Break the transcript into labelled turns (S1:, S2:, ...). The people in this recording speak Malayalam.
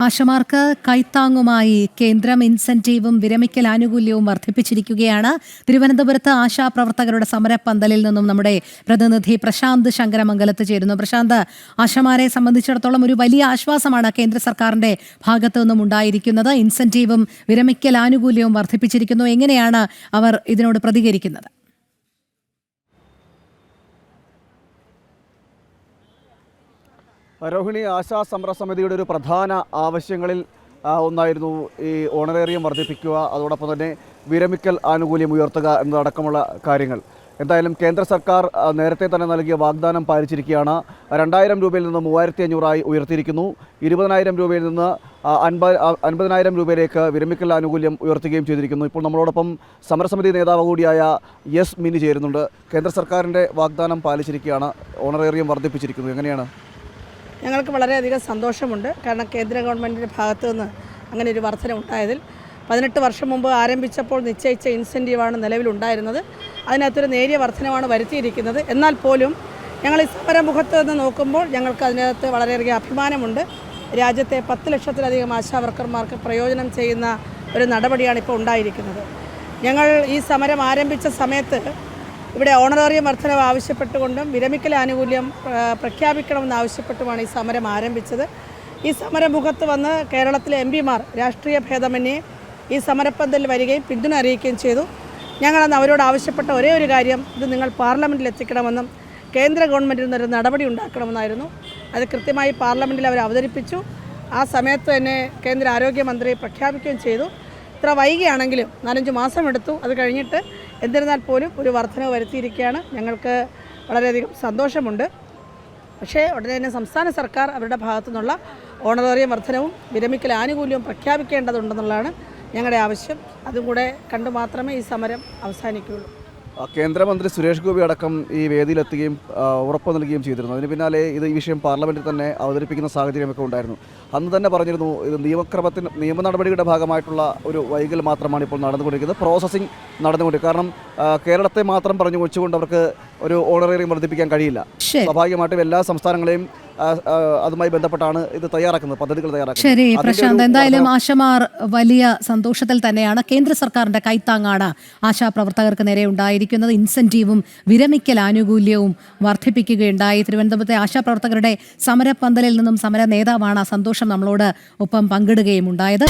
S1: ആശമാർക്ക് കൈത്താങ്ങുമായി കേന്ദ്രം ഇൻസെന്റീവും വിരമിക്കൽ ആനുകൂല്യവും വർദ്ധിപ്പിച്ചിരിക്കുകയാണ്. തിരുവനന്തപുരത്ത് ആശാപ്രവർത്തകരുടെ സമരപ്പന്തലിൽ നിന്നും നമ്മുടെ പ്രതിനിധി പ്രശാന്ത് ശങ്കരമംഗലത്ത് ചേരുന്നു. പ്രശാന്ത് ആശമാരെ സംബന്ധിച്ചിടത്തോളം ഒരു വലിയ ആശ്വാസമാണ് കേന്ദ്ര സർക്കാരിന്റെ ഭാഗത്തു നിന്നും ഉണ്ടായിരിക്കുന്നത്. ഇൻസെന്റീവും വിരമിക്കൽ ആനുകൂല്യവും വർദ്ധിപ്പിച്ചിരിക്കുന്നു. എങ്ങനെയാണ് അവർ ഇതിനോട് പ്രതികരിക്കുന്നത്?
S2: രോഹിണി ആശാ സമര സമിതിയുടെ ഒരു പ്രധാന ആവശ്യങ്ങളിൽ ഒന്നായിരുന്നു ഈ ഓണറേറിയം വർദ്ധിപ്പിക്കുക അതോടൊപ്പം തന്നെ വിരമിക്കൽ ആനുകൂല്യം ഉയർത്തുക എന്നതടക്കമുള്ള കാര്യങ്ങൾ. എന്തായാലും കേന്ദ്ര സർക്കാർ നേരത്തെ തന്നെ നൽകിയ വാഗ്ദാനം പാലിച്ചിരിക്കുകയാണ്. രണ്ടായിരം രൂപയിൽ നിന്ന് മൂവായിരത്തി അഞ്ഞൂറായി ഉയർത്തിയിരിക്കുന്നു. ഇരുപതിനായിരം രൂപയിൽ നിന്ന് അൻപത് അൻപതിനായിരം രൂപയിലേക്ക് വിരമിക്കൽ ആനുകൂല്യം ഉയർത്തുകയും ചെയ്തിരിക്കുന്നു. ഇപ്പോൾ നമ്മളോടൊപ്പം സമരസമിതി നേതാവ് കൂടിയായ എസ് മിനി ചേരുന്നുണ്ട്. കേന്ദ്ര സർക്കാരിന്റെ വാഗ്ദാനം പാലിച്ചിരിക്കുകയാണ് ഓണറേറിയം വർദ്ധിപ്പിച്ചിരിക്കുന്നു. എങ്ങനെയാണ്?
S3: ഞങ്ങൾക്ക് വളരെയധികം സന്തോഷമുണ്ട്. കാരണം കേന്ദ്ര ഗവൺമെന്റിന്റെ ഭാഗത്തു നിന്ന് അങ്ങനെ ഒരു വർധന ഉണ്ടായതിൽ. പതിനെട്ട് വർഷം മുമ്പ് ആരംഭിച്ചപ്പോൾ നിശ്ചയിച്ച ഇൻസെന്റീവാണ് നിലവിലുണ്ടായിരുന്നത്. അതിനകത്തൊരു നേരിയ വർധനമാണ് വരുത്തിയിരിക്കുന്നത്. എന്നാൽ പോലും ഞങ്ങൾ ഈ സമരമുഖത്ത് നിന്ന് നോക്കുമ്പോൾ ഞങ്ങൾക്ക് അതിനകത്ത് വളരെയധികം അഭിമാനമുണ്ട്. രാജ്യത്തെ പത്ത് ലക്ഷത്തിലധികം ആശാ വർക്കർമാർക്ക് പ്രയോജനം ചെയ്യുന്ന ഒരു നടപടിയാണ് ഇപ്പോൾ ഉണ്ടായിരിക്കുന്നത്. ഞങ്ങൾ ഈ സമരം ആരംഭിച്ച സമയത്ത് ഇവിടെ ഓണറേറിയം വർധനവ് ആവശ്യപ്പെട്ടുകൊണ്ടും വിരമിക്കൽ ആനുകൂല്യം പ്രഖ്യാപിക്കണമെന്നാവശ്യപ്പെട്ടുമാണ് ഈ സമരം ആരംഭിച്ചത്. ഈ സമരമുഖത്ത് വന്ന് കേരളത്തിലെ എം പിമാർ രാഷ്ട്രീയ ഭേദമന്യേ ഈ സമരപ്പന്തലിൽ വരികയും പിന്തുണ അറിയിക്കുകയും ചെയ്തു. ഞങ്ങളന്ന് അവരോട് ആവശ്യപ്പെട്ട ഒരേ ഒരു കാര്യം ഇത് നിങ്ങൾ പാർലമെന്റിൽ എത്തിക്കണമെന്നും കേന്ദ്ര ഗവൺമെന്റിൽ നിന്നൊരു നടപടി ഉണ്ടാക്കണമെന്നായിരുന്നു. അത് കൃത്യമായി പാർലമെന്റിൽ അവർ അവതരിപ്പിച്ചു. ആ സമയത്ത് തന്നെ കേന്ദ്ര ആരോഗ്യമന്ത്രി പ്രഖ്യാപിക്കുകയും ചെയ്തു. ഇത്ര വൈകിയാണെങ്കിലും നാലഞ്ച് മാസം എടുത്തു അത് കഴിഞ്ഞിട്ട് എന്നിരുന്നാൽ പോലും ഒരു വർധനവ് വരുത്തിയിരിക്കുകയാണ്. ഞങ്ങൾക്ക് വളരെയധികം സന്തോഷമുണ്ട്. പക്ഷേ ഉടനെ തന്നെ സംസ്ഥാന സർക്കാർ അവരുടെ ഭാഗത്തു നിന്നുള്ള ഓണറേറിയം വർധനവും വിരമിക്കൽ ആനുകൂല്യവും പ്രഖ്യാപിക്കേണ്ടതുണ്ടെന്നുള്ളതാണ് ഞങ്ങളുടെ ആവശ്യം. അതും കൂടെ കണ്ടു മാത്രമേ ഈ സമരം അവസാനിക്കുകയുള്ളൂ.
S2: കേന്ദ്രമന്ത്രി സുരേഷ് ഗോപി അടക്കം ഈ വേദിയിലെത്തുകയും ഉറപ്പ് നൽകുകയും ചെയ്തിരുന്നു. അതിന് പിന്നാലെ ഇത് ഈ വിഷയം പാർലമെന്റിൽ തന്നെ അവതരിപ്പിക്കുന്ന സാഹചര്യമൊക്കെ ഉണ്ടായിരുന്നു. അന്ന് തന്നെ പറഞ്ഞിരുന്നു ഇത് നിയമക്രമത്തിന് നിയമ നടപടിയുടെ ഭാഗമായിട്ടുള്ള ഒരു വൈകൽ മാത്രമാണ് ഇപ്പോൾ നടന്നുകൊണ്ടിരിക്കുന്നത്. പ്രോസസ്സിംഗ് നടന്നുകൊണ്ടിരിക്കുന്നത് കാരണം കേരളത്തെ മാത്രം പറഞ്ഞു വെച്ചുകൊണ്ട് അവർക്ക് ഒരു ഓണറേറിയം വർദ്ധിപ്പിക്കാൻ കഴിയില്ല. സ്വാഭാവികമായിട്ടും എല്ലാ സംസ്ഥാനങ്ങളെയും അതുമായി ബന്ധപ്പെട്ടാണ് ഇത് തയ്യാറാക്കുന്നത് പദ്ധതികൾ തയ്യാറാക്കുന്നത്.
S1: ശരി പ്രശാന്ത് എന്തായാലും ആശമാർ വലിയ സന്തോഷത്തിൽ തന്നെയാണ് കേന്ദ്ര സർക്കാരിന്റെ കൈത്താങ്ങാണ് ആശാപ്രവർത്തകർക്ക് നേരെ ഉണ്ടായിരിക്കുന്നത്. ഇൻസെന്റീവും വിരമിക്കൽ ആനുകൂല്യവും വർദ്ധിപ്പിക്കുകയുണ്ടായി. തിരുവനന്തപുരത്തെ ആശാപ്രവർത്തകരുടെ സമരപ്പന്തലിൽ നിന്നും സമര നേതാവാണ് സന്തോഷം നമ്മളോട് ഒപ്പം പങ്കിടുകയും ഉണ്ടായത്